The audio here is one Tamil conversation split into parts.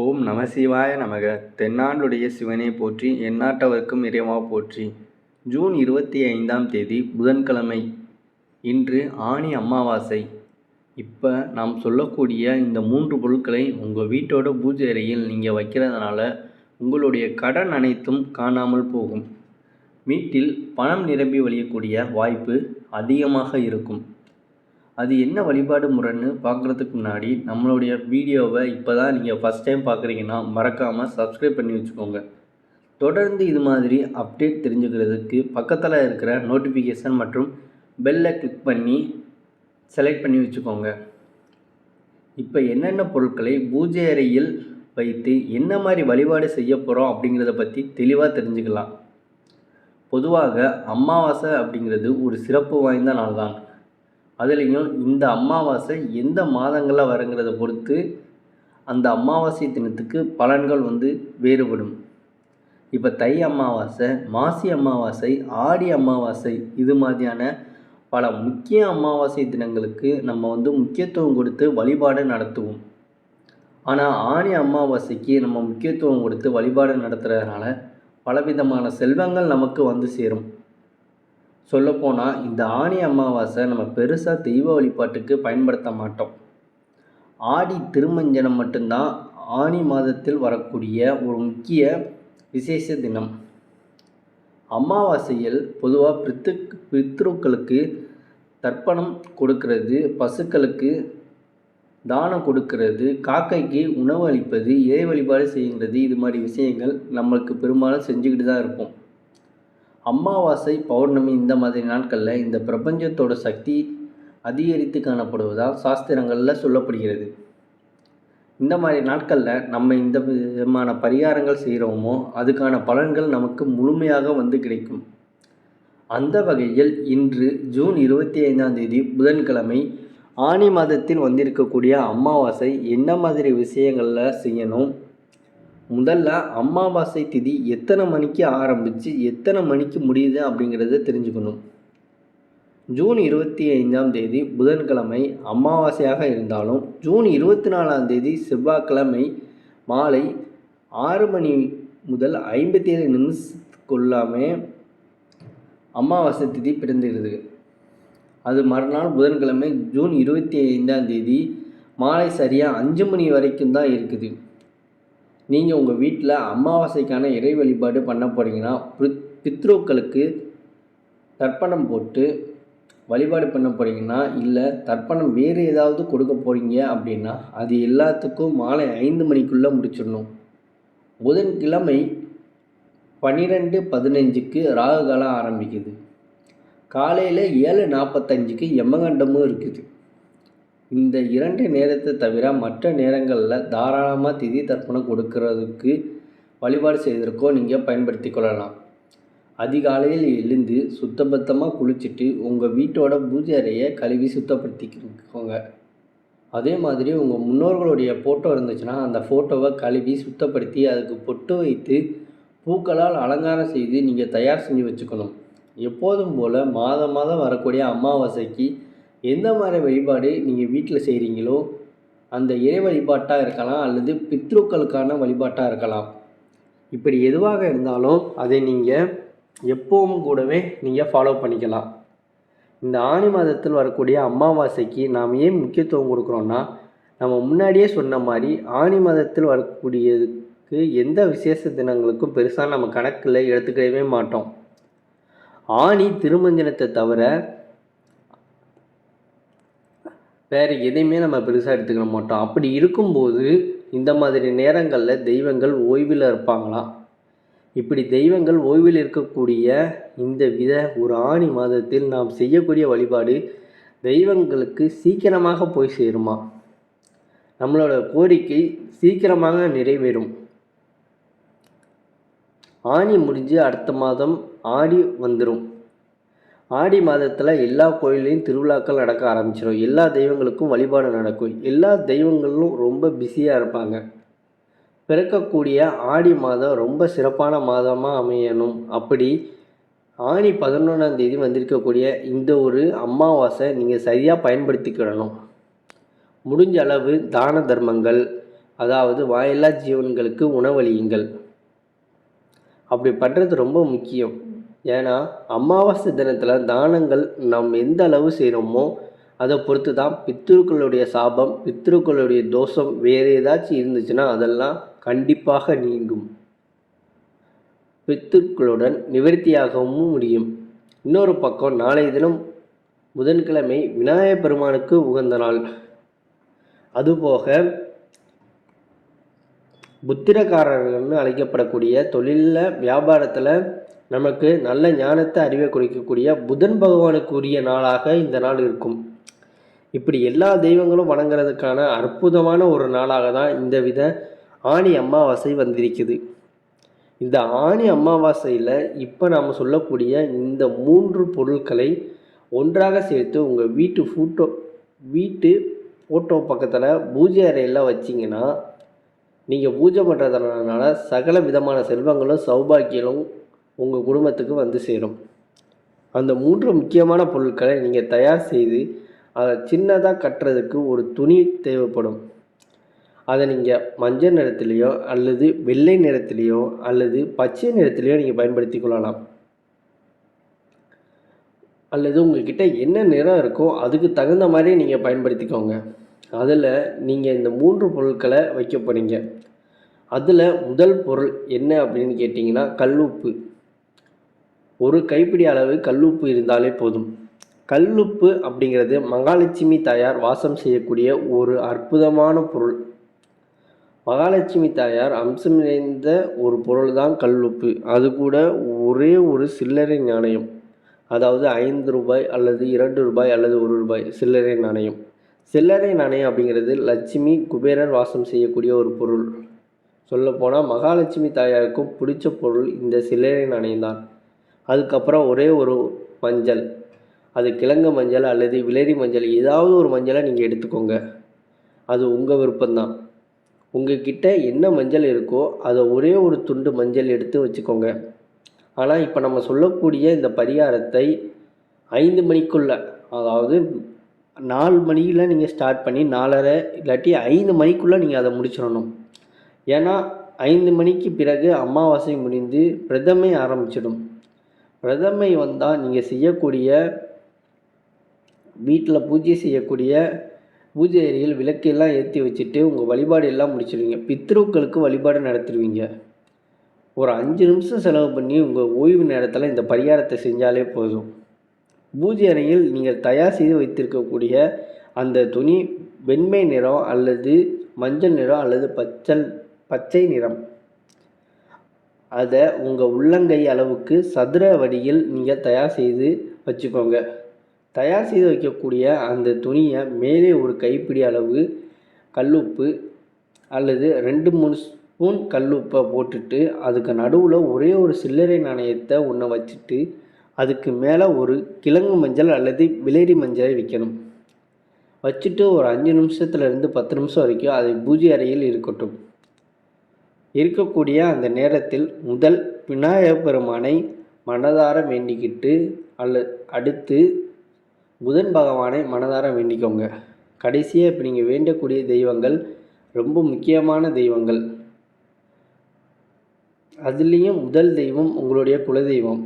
ஓம் நம சிவாய நமக. தென்னாண்டுடைய சிவனை போற்றி எந்நாட்டவர்க்கும் இறைவா போற்றி. ஜூன் இருபத்தி ஐந்தாம் தேதி புதன்கிழமை. இன்று ஆணி அமாவாசை. இப்போ நாம் சொல்லக்கூடிய இந்த மூன்று பொருட்களை உங்கள் வீட்டோட பூஜை அறையில் நீங்கள் வைக்கிறதுனால உங்களுடைய கடன் அனைத்தும் காணாமல் போகும். வீட்டில் பணம் நிரம்பி வழியக்கூடிய வாய்ப்பு அதிகமாக இருக்கும். அது என்ன வழிபாடு முறைன்னு பார்க்குறதுக்கு முன்னாடி நம்மளுடைய வீடியோவை இப்போ தான் நீங்கள் ஃபஸ்ட் டைம் பார்க்குறீங்கன்னா மறக்காமல் சப்ஸ்கிரைப் பண்ணி வச்சுக்கோங்க. தொடர்ந்து இது மாதிரி அப்டேட் தெரிஞ்சுக்கிறதுக்கு பக்கத்தில் இருக்கிற நோட்டிஃபிகேஷன் மற்றும் பெல்லை கிளிக் பண்ணி செலக்ட் பண்ணி வச்சுக்கோங்க. இப்போ என்னென்ன பொருட்களை பூஜை அறையில் வைத்து என்ன மாதிரி வழிபாடு செய்ய போகிறோம் அப்படிங்கிறத பற்றி தெளிவாக தெரிஞ்சுக்கலாம். பொதுவாக அமாவாசை அப்படிங்கிறது ஒரு சிறப்பு வாய்ந்த நாள் தான் அதுலேயும் இந்த அமாவாசை எந்த மாதங்களில் வருங்கிறத பொறுத்து அந்த அமாவாசை தினத்துக்கு பலன்கள் வந்து வேறுபடும். இப்போ தை அமாவாசை மாசி அமாவாசை ஆடி அமாவாசை இது மாதிரியான பல முக்கிய அமாவாசை தினங்களுக்கு நம்ம வந்து முக்கியத்துவம் கொடுத்து வழிபாடு நடத்துவோம். ஆனால் ஆணி அமாவாசைக்கு நம்ம முக்கியத்துவம் கொடுத்து வழிபாடு நடத்துகிறதுனால பலவிதமான செல்வங்கள் நமக்கு வந்து சேரும். சொல்லப்போனால் இந்த ஆணி அமாவாசை நம்ம பெருசாக தெய்வ வழிபாட்டுக்கு பயன்படுத்த மாட்டோம். ஆடி திருமஞ்சனம் மட்டும்தான் ஆணி மாதத்தில் வரக்கூடிய ஒரு முக்கிய விசேஷ தினம். அமாவாசையில் பொதுவாக பித்து பித்ருக்களுக்கு தர்ப்பணம் கொடுக்கறது பசுக்களுக்கு தானம் கொடுக்கறது காக்கைக்கு உணவு அளிப்பது இறை வழிபாடு செய்கிறது இது மாதிரி விஷயங்கள் நம்மளுக்கு பெரும்பாலும் செஞ்சுக்கிட்டு தான் இருப்போம். அமாவாசை பௌர்ணமி இந்த மாதிரி நாட்களில் இந்த பிரபஞ்சத்தோட சக்தி அதிகரித்து காணப்படுவதால் சாஸ்திரங்களில் சொல்லப்படுகிறது. இந்த மாதிரி நாட்களில் நம்ம இந்த விதமான பரிகாரங்கள் செய்கிறோமோ அதுக்கான பலன்கள் நமக்கு முழுமையாக வந்து கிடைக்கும். அந்த வகையில் இன்று ஜூன் இருபத்தி ஐந்தாம் தேதி புதன்கிழமை ஆணி மாதத்தில் வந்திருக்கக்கூடிய அமாவாசை என்ன மாதிரி விஷயங்களில் செய்யணும்? முதல்ல அமாவாசை திதி எத்தனை மணிக்கு ஆரம்பித்து எத்தனை மணிக்கு முடியுது அப்படிங்கிறத தெரிஞ்சுக்கணும். ஜூன் இருபத்தி ஐந்தாம் தேதி புதன்கிழமை அமாவாசையாக இருந்தாலும் ஜூன் இருபத்தி நாலாம் தேதி செவ்வாய்க்கிழமை மாலை ஆறு மணி முதல் ஐம்பத்தி ஏழு நிமிஷத்துக்குள்ளாமே அமாவாசை திதி பிறந்துகிறது அது மறுநாள் புதன்கிழமை ஜூன் இருபத்தி ஐந்தாம் தேதி மாலை சரியாக அஞ்சு மணி வரைக்கும் தான் இருக்குது. நீங்கள் உங்கள் வீட்டில் அமாவாசைக்கான இறை வழிபாடு பண்ண போகிறீங்கன்னா பித் பித்ருக்களுக்கு தர்ப்பணம் போட்டு வழிபாடு பண்ண போகிறீங்கன்னா இல்லை தர்ப்பணம் வேறு ஏதாவது கொடுக்க போகிறீங்க அப்படின்னா அது எல்லாத்துக்கும் மாலை ஐந்து மணிக்குள்ளே முடிச்சிடணும். புதன்கிழமை பன்னிரெண்டு பதினஞ்சுக்கு ராகு காலம் ஆரம்பிக்குது. காலையில் ஏழு நாற்பத்தஞ்சுக்கு யமகண்டமும் இருக்குது. இந்த இரண்டு நேரத்தை தவிர மற்ற நேரங்களில் தாராளமாக திதி தர்ப்பணம் கொடுக்கறதுக்கு வழிபாடு செய்வதற்கோ நீங்கள் பயன்படுத்தி கொள்ளலாம். அதிகாலையில் எழுந்து சுத்தபத்தமாக குளிச்சுட்டு உங்கள் வீட்டோட பூஜை அறையை கழுவி சுத்தப்படுத்திக்கோங்க. அதே மாதிரி உங்கள் முன்னோர்களுடைய ஃபோட்டோ இருந்துச்சுன்னா அந்த ஃபோட்டோவை கழுவி சுத்தப்படுத்தி அதுக்கு பொட்டு வைத்து பூக்களால் அலங்காரம் செய்து நீங்கள் தயார் செஞ்சு வச்சுக்கணும். எப்போதும் போல் மாதம் மாதம் வரக்கூடிய அமாவாசைக்கு எந்த மாதிரி வழிபாடு நீங்கள் வீட்டில் செய்கிறீங்களோ அந்த இறை வழிபாட்டாக இருக்கலாம் அல்லது பித்ருக்களுக்கான வழிபாட்டாக இருக்கலாம். இப்படி எதுவாக இருந்தாலும் அதை நீங்கள் எப்பவும் கூடவே நீங்கள் ஃபாலோ பண்ணிக்கலாம். இந்த ஆணி மாதத்தில் வரக்கூடிய அமாவாசைக்கு நாம் ஏன் முக்கியத்துவம் கொடுக்குறோன்னா நம்ம முன்னாடியே சொன்ன மாதிரி ஆணி மாதத்தில் வரக்கூடியதுக்கு எந்த விசேஷ தினங்களுக்கும் பெருசாக நம்ம கணக்கில் எடுத்துக்கவே மாட்டோம். ஆணி திருமஞ்சனத்தை தவிர வேறு எதையுமே நம்ம பெருசாக எடுத்துக்க மாட்டோம். அப்படி இருக்கும்போது இந்த மாதிரி நேரங்களில் தெய்வங்கள் ஓய்வில் இருப்பாங்களாம் இப்படி தெய்வங்கள் ஓய்வில் இருக்கக்கூடிய இந்த வித ஒரு ஆணி மாதத்தில் நாம் செய்யக்கூடிய வழிபாடு தெய்வங்களுக்கு சீக்கிரமாக போய் சேருமா? நம்மளோட கோரிக்கை சீக்கிரமாக நிறைவேறும். ஆணி முடிஞ்சு அடுத்த மாதம் ஆடி வந்துடும் ஆடி மாதத்தில் எல்லா கோயில்லையும் திருவிழாக்கள் நடக்க ஆரம்பிச்சிடும் எல்லா தெய்வங்களுக்கும் வழிபாடு நடக்கும். எல்லா தெய்வங்களும் ரொம்ப பிஸியாக இருப்பாங்க. பிறக்கக்கூடிய ஆடி மாதம் ரொம்ப சிறப்பான மாதமாக அமையணும். அப்படி ஆணி பதினொன்றாம் தேதி வந்திருக்கக்கூடிய இந்த ஒரு அமாவாசை நீங்கள் சரியாக பயன்படுத்திக்கிடணும். முடிஞ்ச அளவு தான தர்மங்கள் அதாவது வாயில்லா ஜீவன்களுக்கு உணவளியுங்கள். அப்படி பண்ணுறது ரொம்ப முக்கியம். ஏன்னா அமாவாசை தினத்தில் தானங்கள் நாம் எந்த அளவு செய்கிறோமோ அதை பொறுத்து தான் பித்ருக்களுடைய சாபம் பித்ருக்களுடைய தோஷம் வேறு ஏதாச்சும் இருந்துச்சுன்னா அதெல்லாம் கண்டிப்பாக நீங்கும். பித்துக்களுடன் நிவர்த்தியாகவும் முடியும். இன்னொரு பக்கம் நாளைய தினம் புதன்கிழமை விநாயகப் பெருமானுக்கு உகந்த நாள். அதுபோக புத்திரக்காரர்கள்னு அழைக்கப்படக்கூடிய தொழிலில் வியாபாரத்தில் நமக்கு நல்ல ஞானத்தை அறிவை கொடுக்கக்கூடிய புதன் பகவானுக்கு உரிய நாளாக இந்த நாள் இருக்கும். இப்படி எல்லா தெய்வங்களும் வணங்குறதுக்கான அற்புதமான ஒரு நாளாக தான் இந்த வித ஆணி அமாவாசை வந்திருக்குது. இந்த ஆணி அமாவாசையில் இப்போ நாம் சொல்லக்கூடிய இந்த மூன்று பொருட்களை ஒன்றாக சேர்த்து உங்கள் வீட்டு ஃபோட்டோ வீட்டு ஃபோட்டோ பக்கத்தில் பூஜை அறையில் வச்சிங்கன்னா நீங்கள் பூஜை பண்ணுறதுனால சகல விதமான செல்வங்களும் சௌபாக்கியங்களும் உங்கள் குடும்பத்துக்கு வந்து சேரும். அந்த மூன்று முக்கியமான பொருட்களை நீங்கள் தயார் செய்து அதை சின்னதாக கட்டுறதுக்கு ஒரு துணி தேவைப்படும். அதை நீங்கள் மஞ்சள் நிறத்துலேயோ அல்லது வெள்ளை நிறத்துலேயோ அல்லது பச்சை நிறத்துலேயோ நீங்கள் பயன்படுத்தி கொள்ளலாம். அல்லது உங்ககிட்ட என்ன நிறம் இருக்கோ அதுக்கு தகுந்த மாதிரி நீங்கள் பயன்படுத்திக்கோங்க. அதில் நீங்கள் இந்த மூன்று பொருட்களை வைக்க போகிறீங்க அதில் முதல் பொருள் என்ன அப்படின்னு கேட்டிங்கன்னா கல்லுப்பு ஒரு கைப்பிடி அளவு கல்லுப்பு இருந்தாலே போதும். கல்லுப்பு அப்படிங்கிறது மகாலட்சுமி தாயார் வாசம் செய்யக்கூடிய ஒரு அற்புதமான பொருள். மகாலட்சுமி தாயார் அம்சம் நிறைந்த ஒரு பொருள் தான் கல்லுப்பு. அது கூட ஒரே ஒரு சில்லறை நாணயம். அதாவது ஐந்து ரூபாய் அல்லது இரண்டு ரூபாய் அல்லது ஒரு ரூபாய் சில்லறை நாணயம். சில்லறை நாணயம் அப்படிங்கிறது லட்சுமி குபேரர் வாசம் செய்யக்கூடிய ஒரு பொருள். சொல்லப்போனால் மகாலட்சுமி தாயாருக்கும் பிடிச்ச பொருள் இந்த சில்லறை நாணயம் தான் அதுக்கப்புறம் ஒரே ஒரு மஞ்சள். அது கிழங்கு மஞ்சள் அல்லது விலேரி மஞ்சள் ஏதாவது ஒரு மஞ்சளை நீங்கள் எடுத்துக்கோங்க. அது உங்கள் விருப்பம்தான். உங்ககிட்ட என்ன மஞ்சள் இருக்கோ அதை ஒரே ஒரு துண்டு மஞ்சள் எடுத்து வச்சுக்கோங்க. ஆனால் இப்போ நம்ம சொல்லக்கூடிய இந்த பரிகாரத்தை ஐந்து மணிக்குள்ள அதாவது நாலு மணியில் நீங்கள் ஸ்டார்ட் பண்ணி நாலரை இல்லாட்டி ஐந்து மணிக்குள்ளே நீங்கள் அதை முடிச்சிடணும். ஏன்னா ஐந்து மணிக்கு பிறகு அமாவாசை முடிந்து பிரதமை ஆரம்பிச்சிடும். பிரதமை வந்தால் நீங்கள் செய்யக்கூடிய வீட்டில் பூஜை செய்யக்கூடிய பூஜை அறையில் விளக்கெல்லாம் ஏற்றி வச்சுட்டு உங்கள் வழிபாடு எல்லாம் முடிச்சிடுவீங்க பித்ருக்களுக்கு வழிபாடு நடத்திடுவீங்க ஒரு அஞ்சு நிமிஷம் செலவு பண்ணி உங்கள் ஓய்வு நேரத்தில் இந்த பரிகாரத்தை செஞ்சாலே போதும். பூஜை அறையில் நீங்கள் தயார் செய்து வைத்திருக்கக்கூடிய அந்த துணி வெண்மை நிறம் அல்லது மஞ்சள் நிறம் அல்லது பச்சல் பச்சை நிறம். அதை உங்கள் உள்ளங்கை அளவுக்கு சதுர வடியில் நீங்கள் தயார் செய்து வச்சுக்கோங்க. தயார் செய்து வைக்கக்கூடிய அந்த துணியை மேலே ஒரு கைப்பிடி அளவு கல்லுப்பு அல்லது ரெண்டு மூணு ஸ்பூன் கல்லுப்பை போட்டுட்டு அதுக்கு நடுவில் ஒரே ஒரு சில்லறை நாணயத்தை ஒன்று வச்சுட்டு அதுக்கு மேலே ஒரு கிழங்கு மஞ்சள் அல்லது விலேரி மஞ்சளை வைக்கணும். வச்சுட்டு ஒரு அஞ்சு நிமிஷத்துலேருந்து பத்து நிமிஷம் வரைக்கும் அது பூஜை அறையில் இருக்கட்டும். இருக்கக்கூடிய அந்த நேரத்தில் முதல் விநாயகப் பெருமானை மனதார வேண்டிக்கிட்டு அல்ல அடுத்து புதன் பகவானை மனதார வேண்டிக்கோங்க. கடைசியாக இப்போ நீங்கள் வேண்டக்கூடிய தெய்வங்கள் ரொம்ப முக்கியமான தெய்வங்கள். அதுலேயும் முதல் தெய்வம் உங்களுடைய குலதெய்வம்.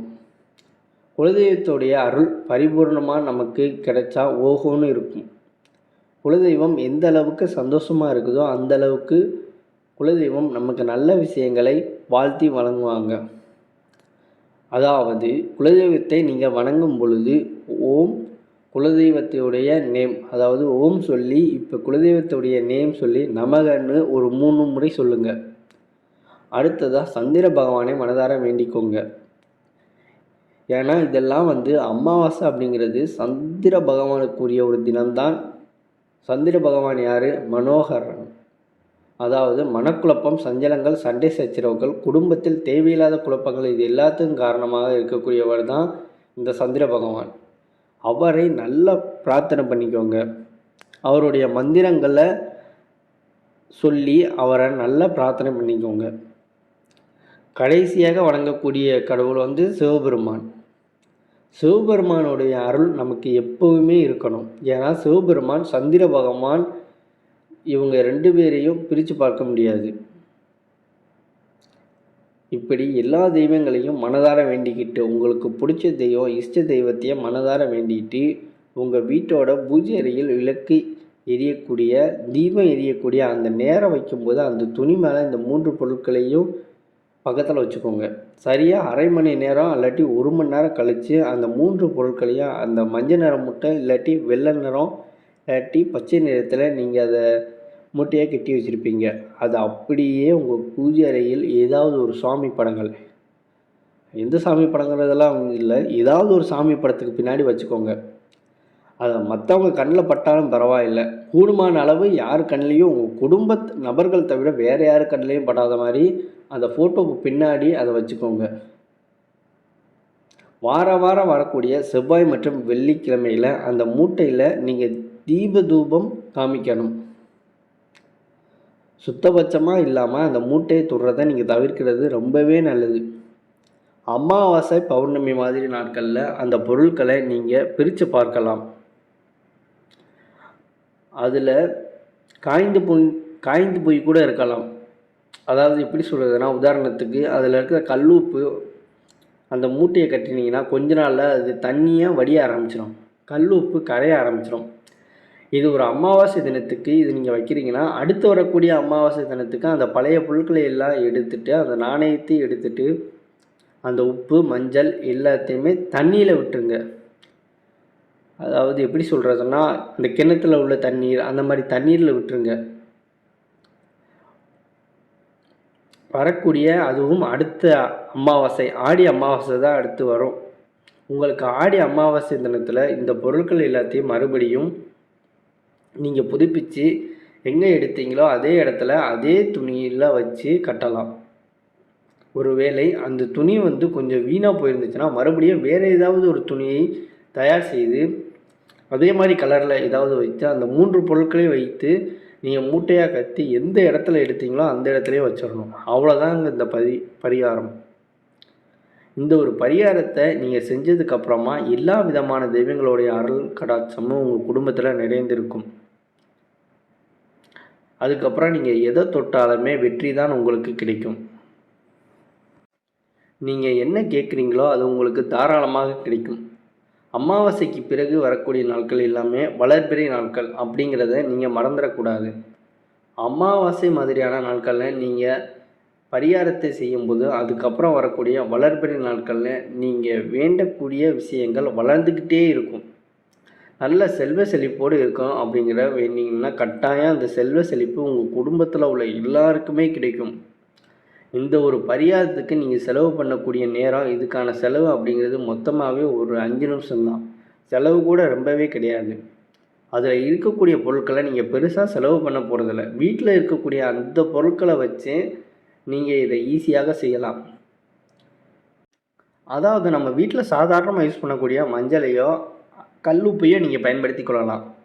குலதெய்வத்துடைய அருள் பரிபூர்ணமாக நமக்கு கிடைச்சா ஓஹோன்னு இருக்கும். குலதெய்வம் எந்த அளவுக்கு சந்தோஷமாக இருக்குதோ அந்த அளவுக்கு குலதெய்வம் நமக்கு நல்ல விஷயங்களை வாழ்த்தி வழங்குவாங்க. அதாவது குலதெய்வத்தை நீங்கள் வணங்கும் பொழுது ஓம் குலதெய்வத்தையுடைய நேம் அதாவது ஓம் சொல்லி இப்போ குலதெய்வத்துடைய நேம் சொல்லி நமகன்னு ஒரு மூணு முறை சொல்லுங்கள் அடுத்ததாக சந்திர பகவானை மனதார வேண்டிக்கோங்க. ஏன்னா இதெல்லாம் வந்து அமாவாசை அப்படிங்கிறது சந்திர பகவானுக்குரிய ஒரு தினம்தான். சந்திர பகவான் யார்? மனோகரன். அதாவது மனக்குழப்பம் சஞ்சலங்கள் சண்டை சச்சரவுகள் குடும்பத்தில் தேவையில்லாத குழப்பங்கள் இது எல்லாத்துக்கும் காரணமாக இருக்கக்கூடியவர் தான் இந்த சந்திர பகவான். அவரை நல்லா பிரார்த்தனை பண்ணிக்கோங்க. அவருடைய மந்திரங்களை சொல்லி அவரை நல்லா பிரார்த்தனை பண்ணிக்கோங்க. கடைசியாக வணங்கக்கூடிய கடவுள் வந்து சிவபெருமான். சிவபெருமானுடைய அருள் நமக்கு எப்போவுமே இருக்கணும். ஏன்னா சிவபெருமான் சந்திர பகவான் இவங்க ரெண்டு பேரையும் பிரித்து பார்க்க முடியாது. இப்படி எல்லா தெய்வங்களையும் மனதார வேண்டிக்கிட்டு உங்களுக்கு பிடிச்ச தெய்வம் இஷ்ட தெய்வத்தையே மனதார வேண்டிக்கிட்டு உங்கள் வீட்டோட பூஜை அறையில் விளக்கு எரியக்கூடிய தீபம் எரியக்கூடிய அந்த நேரம் வைக்கும்போது அந்த துணி மேலே இந்த மூன்று பொருட்களையும் பக்கத்தில் வச்சுக்கோங்க. சரியாக அரை மணி நேரம் இல்லாட்டி ஒரு மணி நேரம் கழித்து அந்த மூன்று பொருட்களையும் அந்த மஞ்சள் நிறம் முட்டை இல்லாட்டி வெள்ளை நிறம் இல்லாட்டி பச்சை நிறத்தில் நீங்கள் அதை மூட்டையாக கட்டி வச்சுருப்பீங்க. அது அப்படியே உங்கள் பூஜை அறையில் ஏதாவது ஒரு சாமி படங்கள். எந்த சாமி படங்கிறதெல்லாம் இல்லை. ஏதாவது ஒரு சாமி படத்துக்கு பின்னாடி வச்சுக்கோங்க. அதை மற்றவங்க கண்ணில் பட்டாலும் பரவாயில்லை. கூடுமான அளவு யார் கண்ணிலையும் உங்கள் குடும்ப நபர்கள் தவிர வேறு யார் கண்ணிலையும் படாத மாதிரி அந்த ஃபோட்டோவுக்கு பின்னாடி அதை வச்சுக்கோங்க. வார வாரம் வரக்கூடிய செவ்வாய் மற்றும் வெள்ளிக்கிழமையில் அந்த மூட்டையில் நீங்கள் தீப தூபம் காமிக்கணும். சுத்தபட்சமாக இல்லாமல் அந்த மூட்டையை தொடுறதை நீங்கள் தவிர்க்கிறது ரொம்பவே நல்லது. அமாவாசை பௌர்ணமி மாதிரி நாட்களில் அந்த பொருட்களை நீங்கள் பிரித்து பார்க்கலாம். அதில் காய்ந்து போய் காய்ந்து போய் கூட இருக்கலாம். அதாவது எப்படி சொல்கிறதுனா உதாரணத்துக்கு அதில் இருக்கிற கல்லூப்பு அந்த மூட்டையை கட்டினீங்கன்னா கொஞ்ச நாளில் அது தண்ணியாக வடிய ஆரம்பிச்சிடும் உப்பு கரைய ஆரம்பிச்சிடும் இது ஒரு அமாவாசை தினத்துக்கு இது நீங்கள் வைக்கிறீங்கன்னா அடுத்து வரக்கூடிய அமாவாசை தினத்துக்கு அந்த பழைய பொருட்களை எல்லாம் எடுத்துட்டு அந்த நாணயத்தை எடுத்துட்டு அந்த உப்பு மஞ்சள் எல்லாத்தையுமே தண்ணியில் விட்டுருங்க. அதாவது எப்படி சொல்கிறதுனா அந்த கிணத்துல உள்ள தண்ணீர் அந்த மாதிரி தண்ணீரில் விட்டுருங்க. வரக்கூடிய அதுவும் அடுத்த அமாவாசை ஆடி அமாவாசை தான் அடுத்து வரும். உங்களுக்கு ஆடி அமாவாசை தினத்தில் இந்த பொருட்கள் எல்லாத்தையும் மறுபடியும் நீங்கள் புதுப்பித்து எங்கே எடுத்தீங்களோ அதே இடத்துல அதே துணியில் வச்சு கட்டலாம். ஒருவேளை அந்த துணி வந்து கொஞ்சம் வீணாக போயிருந்துச்சுன்னா மறுபடியும் வேறு ஏதாவது ஒரு துணியை தயார் செய்து அதே மாதிரி கலரில் ஏதாவது வைத்து அந்த மூன்று பொருட்களையும் வைத்து நீங்கள் மூட்டையாக கத்தி எந்த இடத்துல எடுத்தீங்களோ அந்த இடத்துலையே வச்சிடணும். அவ்வளோதாங்க இந்த பரி பரிகாரம். இந்த ஒரு பரிகாரத்தை நீங்கள் செஞ்சதுக்கப்புறமா எல்லா விதமான தெய்வங்களுடைய அருள் கடாட்சமும் உங்கள் குடும்பத்தில் நிறைந்திருக்கும். அதுக்கப்புறம் நீங்கள் எதை தொட்டாலுமே வெற்றி தான் உங்களுக்கு கிடைக்கும். நீங்கள் என்ன கேட்குறீங்களோ அது உங்களுக்கு தாராளமாக கிடைக்கும். அமாவாசைக்கு பிறகு வரக்கூடிய நாட்கள் எல்லாமே வளர்பிறை நாட்கள் அப்படிங்கிறத நீங்கள் மறந்துடக்கூடாது. அமாவாசை மாதிரியான நாட்களில் நீங்கள் பரிகாரத்தை செய்யும்போது அதுக்கப்புறம் வரக்கூடிய வளர்பிறை நாட்களில் நீங்கள் வேண்டக்கூடிய விஷயங்கள் வளர்ந்துக்கிட்டே இருக்கும். நல்ல செல்வ செழிப்போடு இருக்கும் அப்படிங்கிற வேண்டிங்கன்னா கட்டாயம் அந்த செல்வ செழிப்பு உங்கள் குடும்பத்தில் உள்ள எல்லாருக்குமே கிடைக்கும். இந்த ஒரு பரிகாரத்துக்கு நீங்கள் செலவு பண்ணக்கூடிய நேரம் இதுக்கான செலவு அப்படிங்கிறது மொத்தமாகவே ஒரு அஞ்சு நிமிஷம்தான் செலவு கூட ரொம்பவே கிடையாது. அதில் இருக்கக்கூடிய பொருட்களை நீங்கள் பெருசாக செலவு பண்ண போகிறதில்ல வீட்டில் இருக்கக்கூடிய அந்த பொருட்களை வச்சு நீங்கள் இதை ஈஸியாக செய்யலாம். அதாவது நம்ம வீட்டில் சாதாரணமாக யூஸ் பண்ணக்கூடிய மஞ்சளையோ கல்லுப்பையை நீங்கள் பயன்படுத்தி கொள்ளலாம்.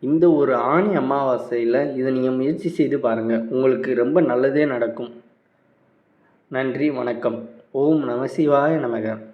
இந்த ஒரு ஆணி அமாவாசையில் இதை நீங்கள் முயற்சி செய்து பாருங்கள் உங்களுக்கு ரொம்ப நல்லதே நடக்கும். நன்றி வணக்கம். ஓம் நம சிவாய நமக.